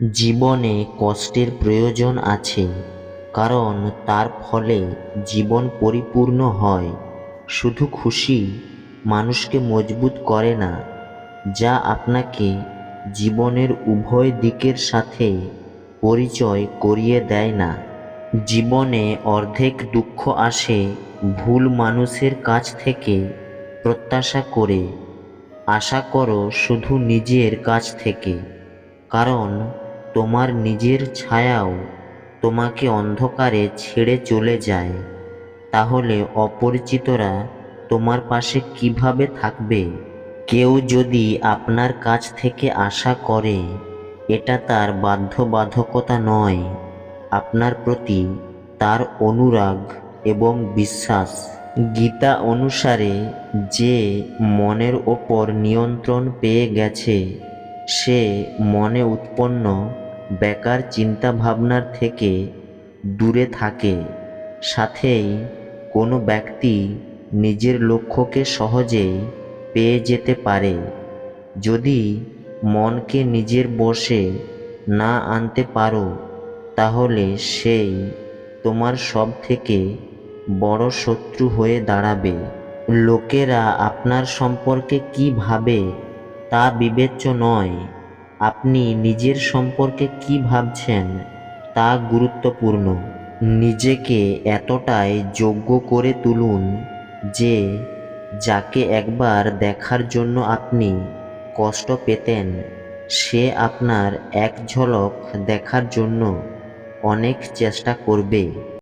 জীবনে কষ্টের প্রয়োজন আছে, কারণ তার ফলে জীবন পরিপূর্ণ হয়। শুধু খুশি মানুষকে মজবুত করে না, যা আপনাকে জীবনের উভয় দিকের সাথে পরিচয় করিয়ে দেয় না। জীবনে অর্ধেক দুঃখ আসে ভুল মানুষের কাছ থেকে প্রত্যাশা করে। আশা করো শুধু নিজের কাছ থেকে, কারণ তোমার নিজের ছায়াও তোমাকে অন্ধকারে ছেড়ে চলে যায়। তাহলে অপরিচিতরা তোমার পাশে কীভাবে থাকবে? কেউ যদি আপনার কাছ থেকে আশা করে, এটা তার বাধ্যবাধকতা নয়। আপনার প্রতি তার অনুরাগ এবং বিশ্বাস। গীতা অনুসারে যে মনের ওপর নিয়ন্ত্রণ পেয়ে গেছে, সে মনে উৎপন্ন বেকার চিন্তাভাবনার থেকে দূরে থাকে। সাথেই কোনো ব্যক্তি নিজের লক্ষ্যকে সহজেই পেয়ে যেতে পারে। যদি মনকে নিজের বশে না আনতে পারো, তাহলে সেই তোমার সব থেকে বড় শত্রু হয়ে দাঁড়াবে। লোকেরা আপনার সম্পর্কে কি ভাবে তা বিবেচ্য নয়। আপনি নিজের সম্পর্কে কি ভাবছেন তা গুরুত্বপূর্ণ। নিজেকে এতটাই যোগ্য করে তুলুন যে যাকে একবার দেখার জন্য আপনি কষ্ট পেতেন, সে আপনার এক ঝলক দেখার জন্য অনেক চেষ্টা করবে।